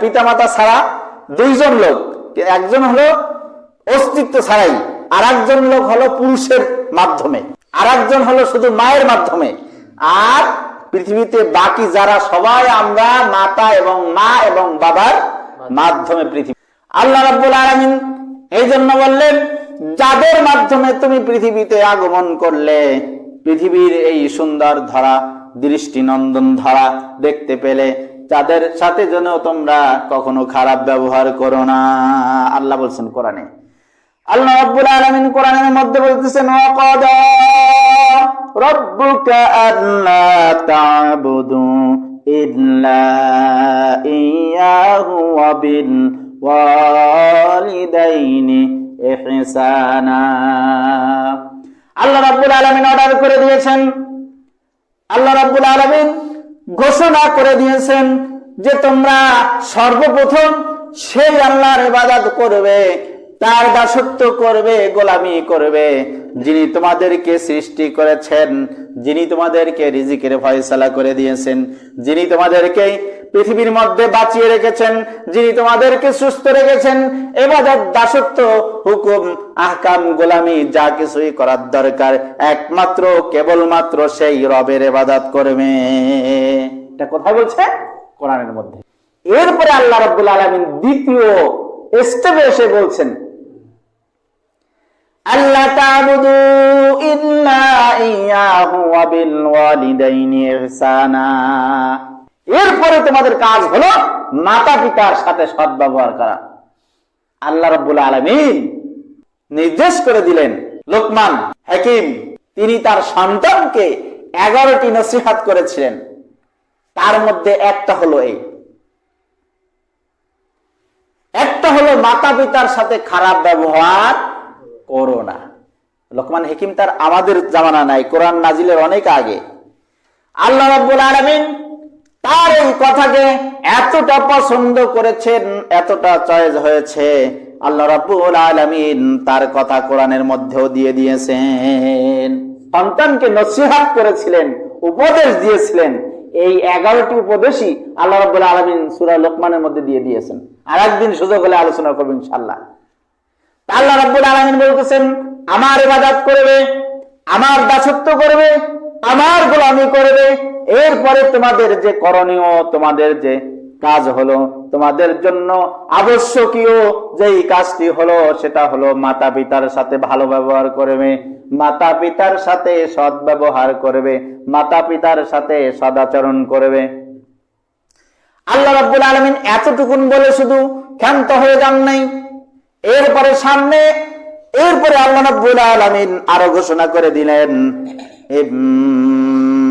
পিতা মাতা ছাড়া দুইজন লোক। একজন হলো অস্তিত্ব ছাড়াই আর একজন লোক হলো পুরুষের মাধ্যমে। আর একজন হলো শুধু মায়ের মাধ্যমে। আর পৃথিবীতে বাকি যারা সবাই আমরা, মাতা এবং মা এবং বাবার মাধ্যমে পৃথিবী। আল্লাহ রাব্বুল আলামিন এই জন্য বললেন, যাদের মাধ্যমে তুমি পৃথিবীতে আগমন করলে, পৃথিবীর এই সুন্দর ধরা, দৃষ্টিনন্দন ধরা দেখতে পেলে যাদের সাথে যেন তোমরা কখনো খারাপ ব্যবহার করো না। আল্লাহ বলছেন কোরআনে। আল্লাহ রাব্বুল আলামিন কোরআনের মধ্যে বলতেছেন ইল্লা ইয়াহু আল্লাহ রাব্বুল আলামিন অর্ডার করে দিয়েছেন। আল্লাহ রাব্বুল আলামিন ঘোষণা করে দিয়েছেন যে তোমরা সর্বপ্রথম সেই আল্লাহর ইবাদত করবে, তার দাসত্ব করবে, গোলামি করবে। যিনি তোমাদেরকে সৃষ্টি করেছেন, যিনি তোমাদেরকে রিজিকের ফয়সালা করে দিয়েছেন, যিনি তোমাদেরকে পৃথিবীর মধ্যে বাঁচিয়ে রেখেছেন, যিনি তোমাদেরকে সুস্থ রেখেছেন, এবাদত, দাসত্ব, হুকুম, আহকাম, গোলামি, যা কিছুই করার দরকার, একমাত্র, কেবলমাত্র সেই রবের এবাদত করবে। এটা কোথায় বলছে? কোরআনের মধ্যে। এরপরে আল্লাহ রাব্বুল আলামিন দ্বিতীয় স্টেপে এসে বলছেন আল্লাহ তা'বুদু ইল্লা ইয়াহু ওয়া বিল ওয়ালিদাইনি ইহসানা। এরপরে তোমাদের কাজ হলো মাতা পিতার সাথে সদ্ব্যবহার করা। আল্লাহ রাব্বুল আলামিন নির্দেশ করে দিলেন, লোকমান, হাকিম, তিনি তার সন্তানকে এগারোটি নসিহাত করেছিলেন। তার মধ্যে একটা হলো এই। একটা হলো মাতা পিতার সাথে খারাপ ব্যবহার করো না। লোকমান, হেকিম তার আমাদের জামানা নাই, কোরআন নাজিলের অনেক আগে। আল্লাহ রাব্বুল আলামিন তার এই কথাকে এতটা পছন্দ করেছেন, এতটা চয়েস হয়েছে। আল্লাহ রাব্বুল আলামিন তার কথা কোরআনের মধ্যেও দিয়ে দিয়েছেন। সন্তানকে নসিহাত করেছিলেন, উপদেশ দিয়েছিলেন। এই এগারোটি উপদেশই আল্লাহ রাব্বুল আলামিন সূরা লোকমানের মধ্যে দিয়ে দিয়েছেন। আর একদিন সুযোগ হলে আলোচনা করব ইনশাআল্লাহ। তা আল্লাহ রাব্বুল আলামিন বলতেছেন, আমার ইবাদত করবে, আমার দাসত্ব করবে, আমার গোলামি করবে এরপরে তোমাদের যে করণীয়, তোমাদের যে কাজ হলো, তোমাদের জন্য আবশ্যকীয় যেই কাজটি হলো, সেটা হলো মাতা পিতার সাথে ভালো ব্যবহার করবে মাতা পিতার সাথে সৎ ব্যবহার করবে মাতা পিতার সাথে সদাচরণ করবে। আল্লাহ রাব্বুল আলামিন এতটুকুন বলে শুধু ক্ষান্ত হয়ে যান নাই। এরপরে সামনে, এরপরে আল্লাহ রাব্বুল আলামিন আরও ঘোষণা করে দিলেন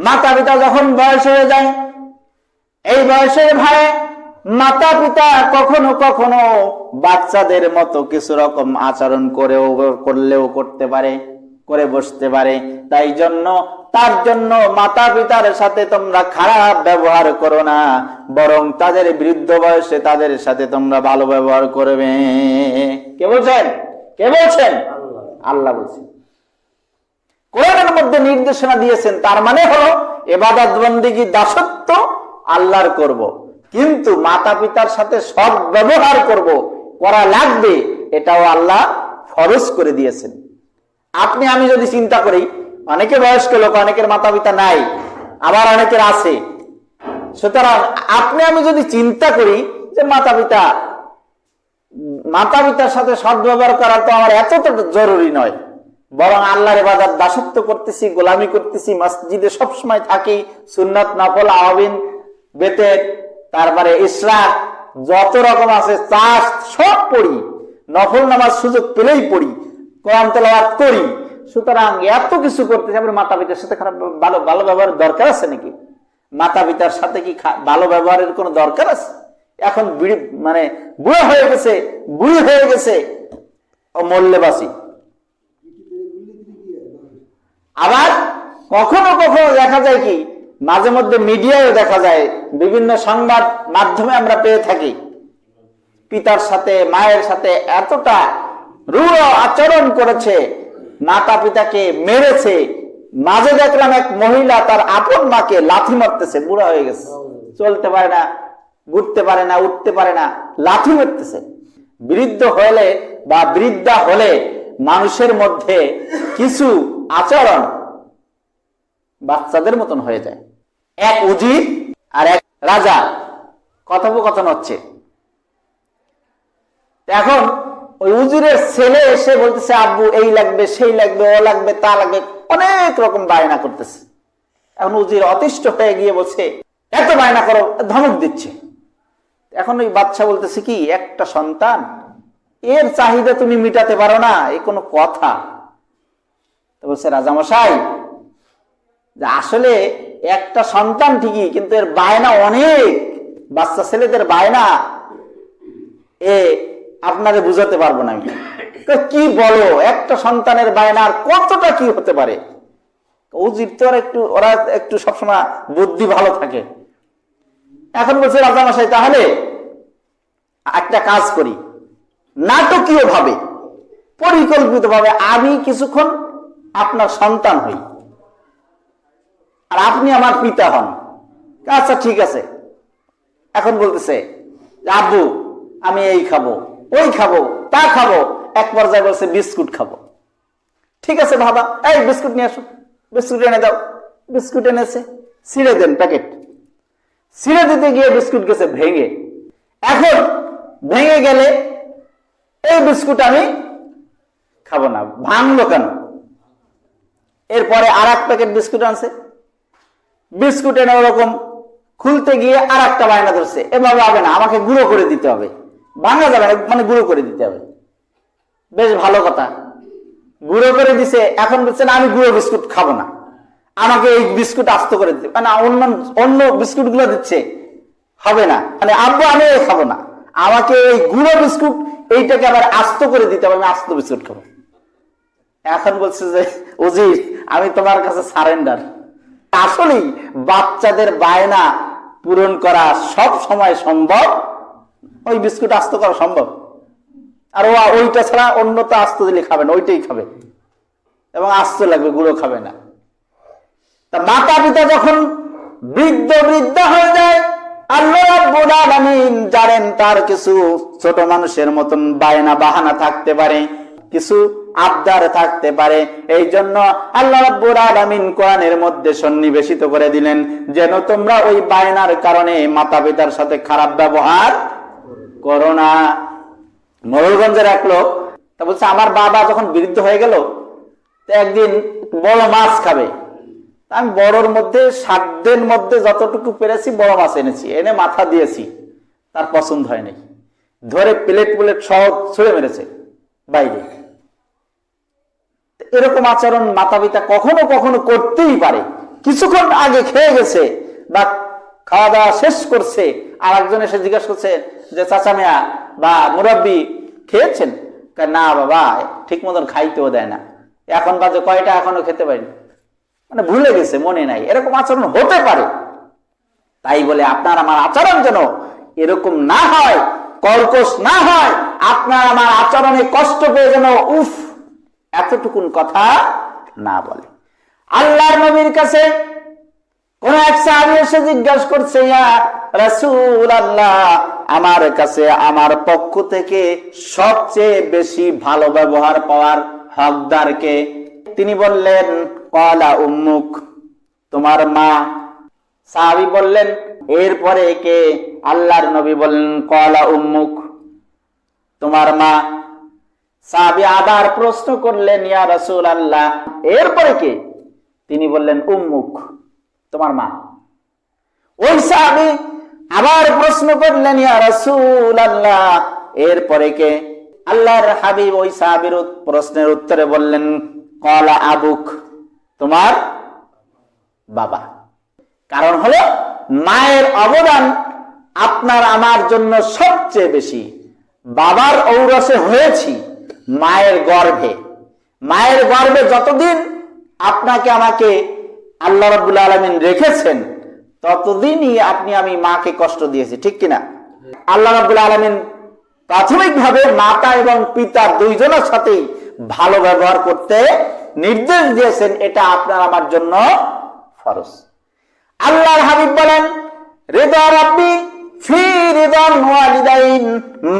মাতা পিতা যখন বয়স হয়ে যায় এই বয়সের ভাই মাতা পিতা কখনো কখনো বাচ্চাদের মতো কিছু রকম আচরণ করেও করলেও করতে পারে করে বসতে পারে। তাই জন্য তার জন্য মাতা পিতার সাথে তোমরা খারাপ ব্যবহার করো না বরং তাদের বৃদ্ধ বয়সে তাদের সাথে তোমরা ভালো ব্যবহার করবে। কে বলছেন? কে বলছেন? আল্লাহ বলছেন। কোরআনের মধ্যে নির্দেশনা দিয়েছেন, তার মানে হলো এবাদত বন্দিগি দাসত্ব আল্লাহর করব। কিন্তু মাতা পিতার সাথে সব ব্যবহার করব, করা লাগবে, এটাও আল্লাহ ফরজ করে দিয়েছেন। আপনি, আমি যদি চিন্তা করি, অনেকে বয়স্ক লোক, অনেকের মাতা পিতা নাই, আবার অনেকের আছে। সুতরাং আপনি, আমি যদি চিন্তা করি যে মাতা পিতা মাতা পিতার সাথে সদ্ব্যবহার করা তো আমার এতটা জরুরি নয়। বরং আল্লাহর এবাদত দাসত্ব করতেছি, গোলামি করতেছি, মসজিদে সবসময় থাকি, সুন্নত নফল আহবিন বেতের তারপরে ইসরাক যত রকম আছে, চাষ সব পড়ি, নফল নামাজ সুযোগ পেলেই পড়ি, কোরআন তেলাওয়াত করি। সুতরাং এত কিছু করতেছি, আমার মাতা পিতার সাথে খারাপ, ভালো ভালো ব্যবহারের দরকার আছে নাকি? মাতা পিতার সাথে কি ভালো ব্যবহারের কোনো দরকার আছে? এখন মানে বুড়ো হয়ে গেছে, বুড়ি হয়ে গেছে। ও মল্লেবাসী আবার কখনো কখনো দেখা যায় কি, মাঝে মধ্যে মিডিয়ায় দেখা যায়, বিভিন্ন সংবাদ মাধ্যমে আমরা পেয়ে থাকি। পিতার সাথে, মায়ের সাথে এতটা রূঢ় আচরণ করেছে মাতা পিতাকে মেরেছে, মাঝে দেখলাম এক মহিলা তার আপন মাকে লাথি মারতেছে, বুড়া হয়ে গেছে। চলতে পারে না, ঘুরতে পারে না, উঠতে পারে না, লাথি মারতেছে। বৃদ্ধ হলে বা বৃদ্ধা হলে মানুষের মধ্যে কিছু আচরণ বাচ্চাদের মতন হয়ে যায়। এক উজির আর এক রাজা কথোপকথন হচ্ছে। এখন ওই উজিরের ছেলে এসে বলতেছে, আব্বু, এই লাগবে, সেই লাগবে, ও লাগবে, তা লাগবে। অনেক রকম বায়না করতেছে। এখন উজির অতিষ্ঠ হয়ে গিয়ে বলছে, এত বায়না করো, ধমক দিচ্ছে। এখন ওই বাচ্চা বলতেছে কি, একটা সন্তান, এর চাহিদা তুমি মিটাতে পারো না, এ কোনো কথা। তো বলছে, রাজামশাই, যে আসলে একটা সন্তান ঠিকই, কিন্তু এর বায়না অনেক। বাচ্চা ছেলেদের বায়না, এ আপনারে বুঝাতে পারব না আমি। কি বলো, একটা সন্তানের বায়না আর কতটা কি হতে পারে? উজির তো একটু, ওরা একটু সবসময় বুদ্ধি ভালো থাকে। এখন বলছে, রাজামশাই, তাহলে একটা কাজ করি। নাটকীয় ভাবে পরিকল্পিত ভাবে আমি কিছুক্ষণ আপনার সন্তান হই। আর আপনি আমার পিতা হন। আচ্ছা ঠিক আছে। এখন বলতেছে, আব্বু, আমি এই খাব, ওই খাব, তা খাব, এক পর্যায়ে বলছে, বিস্কুট খাব। ঠিক আছে বাবা এই বিস্কুট নিয়ে আসো, বিস্কুট এনে দাও। বিস্কুট এনেছে, ছিঁড়ে দেন প্যাকেট। ছিঁড়ে দিতে গিয়ে বিস্কুট গেছে ভেঙে। এখন ভেঙে গেলে এই বিস্কুট আমি খাব না। ভাঙলো কেন? এরপরে আর এক প্যাকেট বিস্কুট আনছে। বিস্কুট এনে ওরকম খুলতে গিয়ে আর একটা বায়না ধরছে এভাবে হবে না, আমাকে গুঁড়ো করে দিতে হবে। ভাঙা যাবে না মানে গুঁড়ো করে দিতে হবে। বেশ ভালো কথা। গুঁড়ো করে দিছে, এখন বলছে, না, আমি গুঁড়ো বিস্কুট খাব না। আমাকে এই বিস্কুট আস্ত করে দিতে মানে অন্য অন্য বিস্কুটগুলো দিচ্ছে। হবে না। মানে আব্বু আমি খাব না। আমাকে এই গুঁড়ো বিস্কুট, এইটাকে আবার আস্ত করে দিতে হবে, আমি আস্ত বিস্কুট খাব। এখন বলছে যে, উজির, আমি তোমার কাছে সারেন্ডার। আসলেই বাচ্চাদের বায়না পূরণ করা সব সময় সম্ভব? ওই বিস্কুট আস্ত করা সম্ভব? আর ও ওইটা ছাড়া অন্য তো আস্ত দিলে খাবে না, ওইটাই খাবে। এবং আস্ত লাগবে, গুঁড়ো খাবে না। তা মাতা পিতা যখন বৃদ্ধ বৃদ্ধ হয়ে যায় জানেন তার কিছু ছোট মানুষের মতন বায়না বাহানা থাকতে পারে। কিছু আবদার থাকতে পারে। এই জন্য আল্লাহ রাব্বুল আলামিন কোরআনের মধ্যে সন্নিবেশিত করে দিলেন যেন তোমরা ওই বায়নার কারণে মাতা পিতার সাথে খারাপ ব্যবহার করো না। মোরলগঞ্জের এক লোক, তা বলছে, আমার বাবা যখন বৃদ্ধ হয়ে গেল একদিন বড় মাছ খাবে। আমি বড়র মধ্যে, সাধ্যের মধ্যে যতটুকু পেরেছি, বড় মাছ এনেছি। এনে মাথা দিয়েছি। তার পছন্দ হয়নি ধরে প্লেট প্লেট সহ ছুঁড়ে মেরেছে বাইরে। এরকম আচরণ মাতা পিতা কখনো কখনো করতেই পারে। কিছুক্ষণ আগে খেয়ে গেছে বা খাওয়া দাওয়া শেষ করছে, আর একজন এসে জিজ্ঞাসা করছে যে, চাচা মিয়া বা মুরব্বী খেয়েছেন? না বাবা, ঠিক মতন খাইতেও দেয় না। এখন বাজে কয়টা, এখনও খেতে পারিনি। মানে ভুলে গেছে, মনে নাই। এরকম আচরণ হতে পারে। তাই বলে, আপনার আমার আচরণ যেন এরকম না হয়, কর্কশ না হয়, আপনার আমার আচরণে কষ্ট পেয়ে যেন উফ এতটুকুন কথা না বলে। আল্লাহর নবীর কাছে কোন এক সাহাবী এসে জিজ্ঞাসা করছে রাসূল আল্লাহ আমার কাছে আমার পক্ষ থেকে সবচেয়ে বেশি ভালো ব্যবহার পাওয়ার হকদারকে তিনি বললেন কলা উম্মুক, তোমার মা। সাহাবি বললেন, এরপরে কে? আল্লাহর নবী বললেন কলা উম্মুক, তোমার মা। সাহাবি আবার প্রশ্ন করলেন, ইয়া রাসূল আল্লাহ এরপরে কে? তিনি বললেন, উম্মুক, তোমার মা। ওই সাহাবি আবার প্রশ্ন করলেন, ইয়া রাসূল আল্লাহ এরপরে কে? আল্লাহর হাবিব ওই সাহাবীর প্রশ্নের উত্তরে বললেন কলা আবুক, তোমার বাবা। কারণ হলো, মায়ের অবদান আপনার আমার জন্য সবচেয়ে বেশি। বাবার ঔরসে হয়েছি মায়ের গর্ভে। মায়ের গর্ভে যতদিন আপনাকে আমাকে আল্লাহ রাব্বুল আলামিন রেখেছেন, ততদিনই আপনি আমি মাকে কষ্ট দিয়েছি, ঠিক কিনা? আল্লাহ রাব্বুল আলামিন প্রাথমিকভাবে মাতা এবং পিতা দুইজনের সাথেই ভালো ব্যবহার করতে নির্দেশ দিয়েছেন, এটা আপনার আমার জন্য ফরজ। আল্লাহর হাবিব বলেন হৃদয় রাব্বি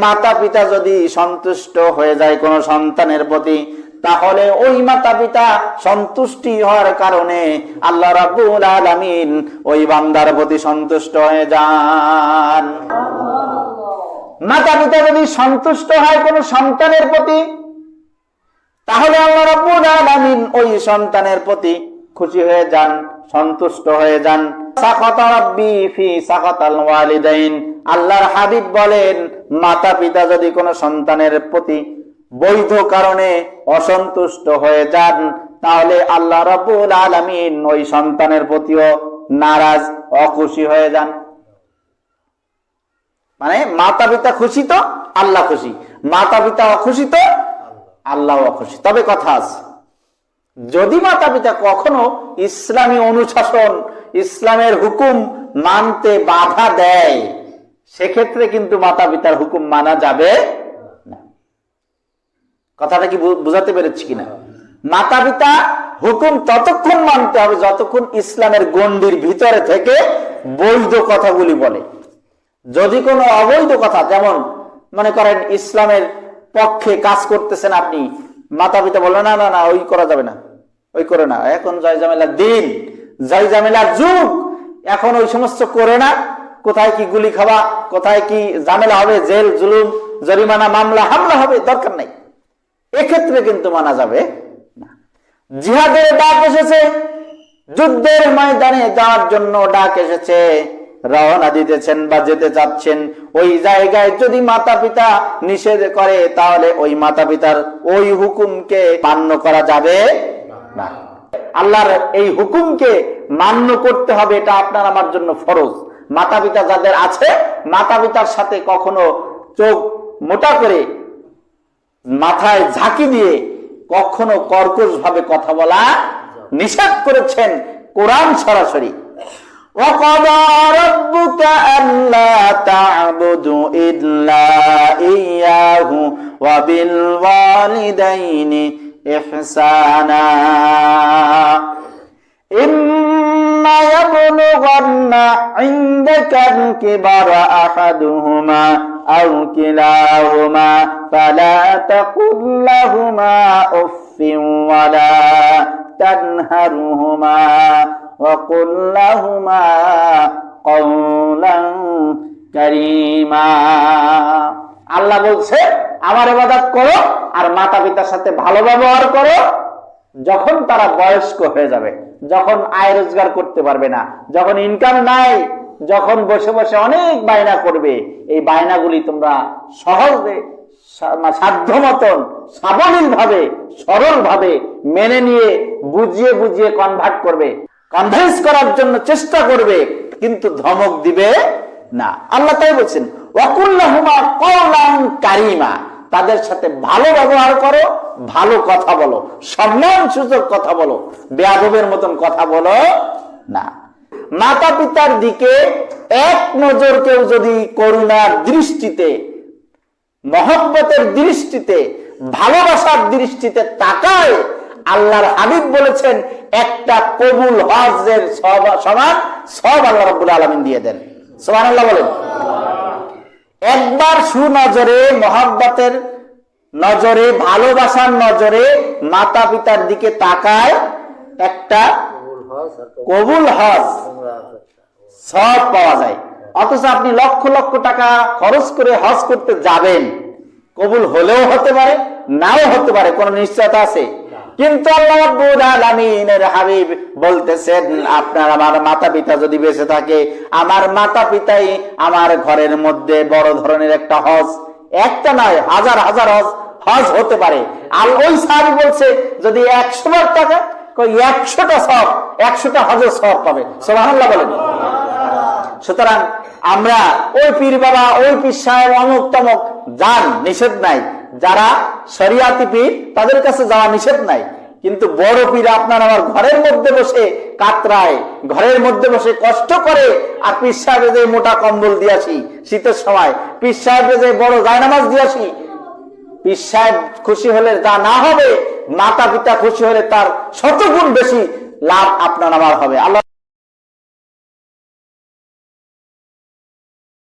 মাতা পিতা যদি সন্তুষ্ট হয়ে যায় কোন সন্তানের প্রতি, তাহলে ওই মাতা পিতা সন্তুষ্টি হওয়ার কারণে আল্লাহ রাব্বুল আলামিন ওই বান্দার প্রতি সন্তুষ্ট হয়ে যান। মাতা পিতা যদি সন্তুষ্ট হয় কোন সন্তানের প্রতি, তাহলে আল্লাহ রাব্বুল আলামিন ওই সন্তানের প্রতি খুশি হয়ে যান। সন্তুষ্ট হয়ে যান। আল্লাহর হাবিব বলেন মাতা পিতা যদি কোনো সন্তানের প্রতি বৈধ কারণে অসন্তুষ্ট হয়ে যান, তাহলে আল্লাহ রাব্বুল আলামিন ওই সন্তানের প্রতিও নারাজ, অখুশি হয়ে যান। মানে মাতা পিতা খুশি তো? আল্লাহ খুশি। মাতা পিতা অখুশি তো? আল্লাহ অখুশি। তবে কথা আছে। যদি মাতা পিতা কখনো ইসলামী অনুশাসন, ইসলামের হুকুম মানতে বাধা দেয়, সেক্ষেত্রে কিন্তু মাতা পিতার হুকুম মানা যাবে না। কথাটা কি বুঝাতে পেরেছি কিনা? মাতা পিতা হুকুম ততক্ষণ মানতে হবে যতক্ষণ ইসলামের গণ্ডির ভিতরে থেকে বৈধ কথাগুলি বলে। যদি কোনো অবৈধ কথা, যেমন মনে করেন ইসলামের পক্ষে কাজ করতেছেন আপনি, মাতা পিতা বলল না না না, ওই করা যাবে না। ওই করে না। এখন জয় জামেলার দিন জয় জামেলার যুগ, এখন ওই সমস্ত করে না। কোথায় কি গুলি খাওয়া, কোথায় কি ঝামেলা হবে, জেল, জুলুম, জরিমানা, মামলা, হামলা হবে, দরকার নাই। এক্ষেত্রে কিন্তু মানা যাবে না। জিহাদের ডাক এসেছে, যুদ্ধের ময়দানে যাওয়ার জন্য ডাক এসেছে। রওনা দিতেছেন বা যেতে চাচ্ছেন। ওই জায়গায় যদি মাতা পিতা নিষেধ করে, তাহলে ওই মাতা পিতার ওই হুকুমকে মান্য করা যাবে। না আল্লাহর এই হুকুমকে মান্য করতে হবে এটা আপনার আমার জন্য ফরজ মাতা পিতা যাদের আছে মাতা পিতার সাথে কখনো চোখ মোটা করে মাথায় ঝাঁকি দিয়ে কখনো কর্কশ ভাবে কথা বলা নিষেধ করেছেন কোরআন সরাসরি وقضى ربك ألا تعبدوا إلا إياه وبالوالدين إحسانا إما يبلغن عندك الكبر أحدهما أو كلاهما فلا تقل لهما أف ولا تنهرهما وقل لهما قولا كريما আল্লাহ বলছে আমার ইবাদত করো আর মাতা পিতার সাথে ভালো ব্যবহার করো, যখন তারা বয়স্ক হয়ে যাবে, যখন আয় রোজগার করতে পারবে না, যখন ইনকাম নাই, যখন বসে বসে অনেক বায়না করবে, এই বায়নাগুলি তোমরা সহজে সাধ্য মতন সাবলীল ভাবে সরল ভাবে মেনে নিয়ে, বুঝিয়ে বুঝিয়ে কনভার্ট করবে। কনভিন্স করার জন্য চেষ্টা করবে, কিন্তু ধমক দিবে না। আল্লাহ তাই বলছেন, ওয়াকুল্লাহুমা কওলান কারিমা। তাদের সাথে ভালো ব্যবহার করো, ভালো কথা বলো। সম্মান সূচক কথা বলো। বেয়াদবের মতন কথা বলো না। মাতা পিতার দিকে এক নজর কেউ যদি করুণার দৃষ্টিতে, মহব্বতের দৃষ্টিতে, ভালোবাসার দৃষ্টিতে তাকায়, আল্লাহর হাবিব বলেছেন, একটা কবুল হজের সব- সমান সব আল্লাহ রাব্বুল আলামিন দিয়ে দেন। আল্লাহ বলেন। একবার সুনজরে মহাব্বতের নজরে ভালোবাসার নজরে মাতা পিতার দিকে তাকায় একটা কবুল হজ সব পাওয়া যায়। অথচ আপনি লক্ষ লক্ষ টাকা খরচ করে হজ করতে যাবেন। কবুল হলেও হতে পারে নাও হতে পারে কোন নিশ্চয়তা আছে? কিন্তু আল্লাহ আলামিনের হাবিব বলতেছেন, আপনার আমার মাতা পিতা যদি বেঁচে থাকে, আমার মাতা পিতাই আমার ঘরের মধ্যে বড় ধরনের একটা হজ, একটা নয়, হাজার হাজার হজ হজ হতে পারে। আর ওই সাহাবি বলছে, যদি একশো বার টাকা একশোটা সব, একশোটা হজের সব পাবে। সোহান্লাহ বলেন। সুতরাং আমরা ওই পীর বাবা, ওই পীর সাহেব অমুক তমক যান নিষেধ নাই, যারা শরিয়াতি পীর, তাদের কাছে যাওয়া নিষেধ নাই। কিন্তু বড় পীর আপনার আমার ঘরের মধ্যে বসে কাতরায়, ঘরের মধ্যে বসে কষ্ট করে, আর পীর সাহেবে যে মোটা কম্বল দিয়েছি শীতের সময়, পীর সাহেবে যে বড় গায়নামাজ দিয়েছি পীর সাহেব খুশি হলে তা না হবে মাতা পিতা খুশি হলে তার শতগুণ বেশি লাভ আপনার আমার হবে। আল্লাহ